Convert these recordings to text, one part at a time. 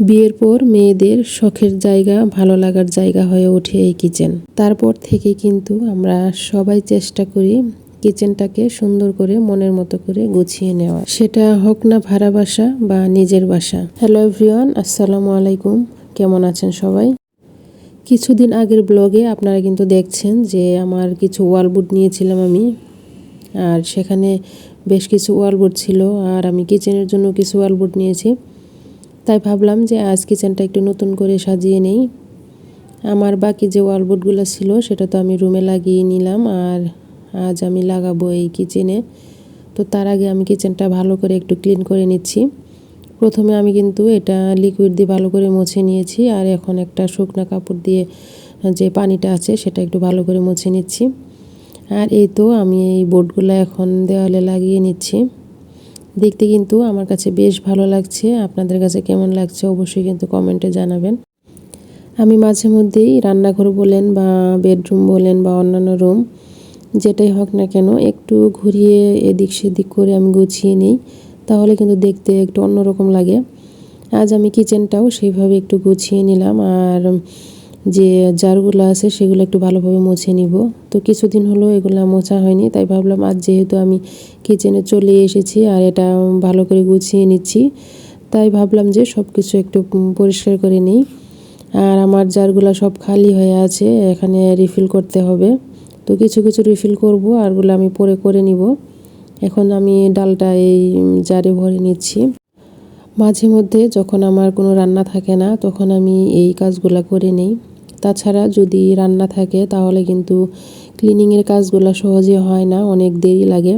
বিয়ের পর মেয়েদের শখের জায়গা, ভালো লাগার জায়গা হয়ে ওঠে এই কিচেন। তারপর থেকে কিন্তু আমরা সবাই চেষ্টা করি কিচেনটাকে সুন্দর করে মনের মতো করে গুছিয়ে নেওয়া। সেটা হোক না ভাড়া বাসা বা নিজের বাসা। হ্যালো এভরিওয়ান, আসসালামু আলাইকুম। কেমন আছেন সবাই? কিছুদিন আগের ব্লগে আপনারা কিন্তু দেখছেন যে আমার কিছু ওয়ালবোর্ড নিয়েছিলাম আমি। আর সেখানে বেশ কিছু ওয়ালবোর্ড ছিল। আর আমি কিচেনের জন্য কিছু ওয়ালবোর্ড নিয়েছি। তাই ভাবলাম যে আজ কিচেনটা একটু নতুন করে সাজিয়ে নেই। আমার বাকি যে ওয়ালবোর্ডগুলো ছিল, সেটা তো আমি রুমে লাগিয়ে নিলাম আর আজ আমি লাগাবো এই কিচেনে। তো তার আগে আমি কিচেনটা ভালো করে একটু ক্লিন করে নিচ্ছি। প্রথমে আমি কিন্তু এটা লিকুইড দিয়ে ভালো করে মুছে নিয়েছি আর এখন একটা শুকনো কাপড় দিয়ে যে পানিটা আছে, সেটা একটু ভালো করে মুছে নিচ্ছি। আর এই তো আমি এই বোর্ডগুলো এখন দেওয়ালে লাগিয়ে নিচ্ছি। দেখতে কিন্তু আমার কাছে বেশ ভালো লাগছে। আপনাদের কাছে কেমন লাগছে অবশ্যই কিন্তু কমেন্টে জানাবেন। আমি মাঝে মধ্যেই রান্নাঘর বলেন বা বেডরুম বলেন বা অন্যান্য রুম, যেটাই হোক না কেন, একটু ঘুরিয়ে এদিক সেদিক করে আমি গুছিয়ে নিই, তাহলে কিন্তু দেখতে একটু অন্যরকম লাগে। আজ আমি কিচেনটাও সেইভাবে একটু গুছিয়ে নিলাম। আর যে জারগুলো আছে সেগুলো একটু ভালোভাবে মুছে নিব। তো কিছুদিন হলো এগুলো মোছা হয়নি, তাই ভাবলাম আজ যেহেতু আমি কিচেনে চলে এসেছি আর এটা ভালো করে গুছিয়ে নিচ্ছি, তাই ভাবলাম যে সব কিছু একটু পরিষ্কার করে নিই। আর আমার জারগুলো সব খালি হয়ে আছে, এখানে রিফিল করতে হবে। তো কিছু কিছু রিফিল করব, আরগুলো আমি পরে করে নিব। এখন আমি ডালটা এই জারে ভরে নিচ্ছি। মাঝে মধ্যে যখন আমার কোনো রান্না থাকে না, তখন আমি এই কাজগুলো করে নেই। তাছাড়া যদি রান্না থাকে, তাহলে কিন্তু ক্লিনিংয়ের কাজগুলো সহজে হয় না, অনেক দেরি লাগে।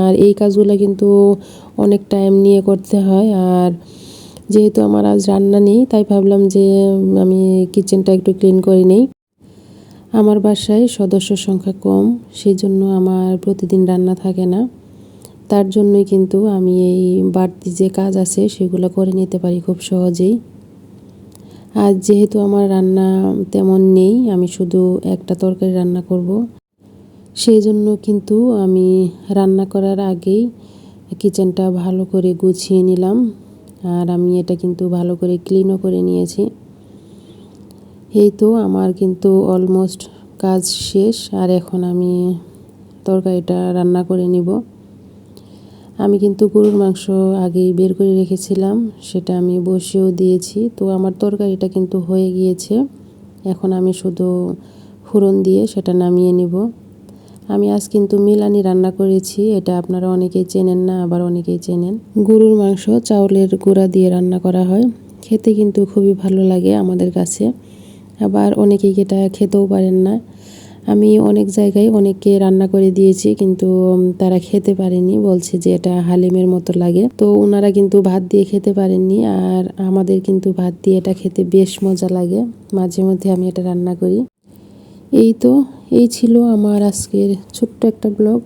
আর এই কাজগুলো কিন্তু অনেক টাইম নিয়ে করতে হয়। আর যেহেতু আমার আজ রান্না নেই, তাই ভাবলাম যে আমি কিচেনটা একটু ক্লিন করে নিই। আমার বাসায় সদস্য সংখ্যা কম সেই জন্য আমার প্রতিদিন রান্না থাকে না। তার জন্যই কিন্তু আমি এই বাড়তি যে কাজ আছে, সেগুলো করে নিতে পারি খুব সহজেই। আজ যেহেতু আমার রান্না তেমন নেই, আমি শুধু একটা তরকারি রান্না করব। সেই জন্য কিন্তু আমি রান্না করার আগেই কিচেনটা ভালো করে গুছিয়ে নিলাম, আর আমি এটা কিন্তু ভালো করে ক্লিনও করে নিয়েছি। এই তো আমার কিন্তু অলমোস্ট কাজ শেষ, আর এখন আমি তরকারিটা রান্না করে নিব। আমি কিন্তু গরুর মাংস আগেই বের করে রেখেছিলাম, সেটা আমি বসিয়েও দিয়েছি। তো আমার তরকারিটা কিন্তু হয়ে গিয়েছে। এখন আমি শুধু ফোড়ন দিয়ে সেটা নামিয়ে নিব। আমি আজ কিন্তু মিলানি রান্না করেছি, এটা আপনারা অনেকেই চেনেন না, আবার অনেকেই চেনেন। গরুর মাংস চাউলের গুঁড়া দিয়ে রান্না করা হয়। খেতে কিন্তু খুবই ভালো লাগে আমাদের কাছে। আবার অনেকেই এটা খেতেও পারেন না। আমি অনেক জায়গায় অনেককে রান্না করে দিয়েছি, কিন্তু তারা খেতে পারেনি। বলছে যে এটা হালিমের মতো লাগে। তো ওনারা কিন্তু ভাত দিয়ে খেতে পারেননি আর আমাদের কিন্তু ভাত দিয়ে এটা খেতে বেশ মজা লাগে। মাঝে মধ্যে আমি এটা রান্না করি। এই তো, এই ছিল আমার আজকের ছোট্ট একটা ব্লগ।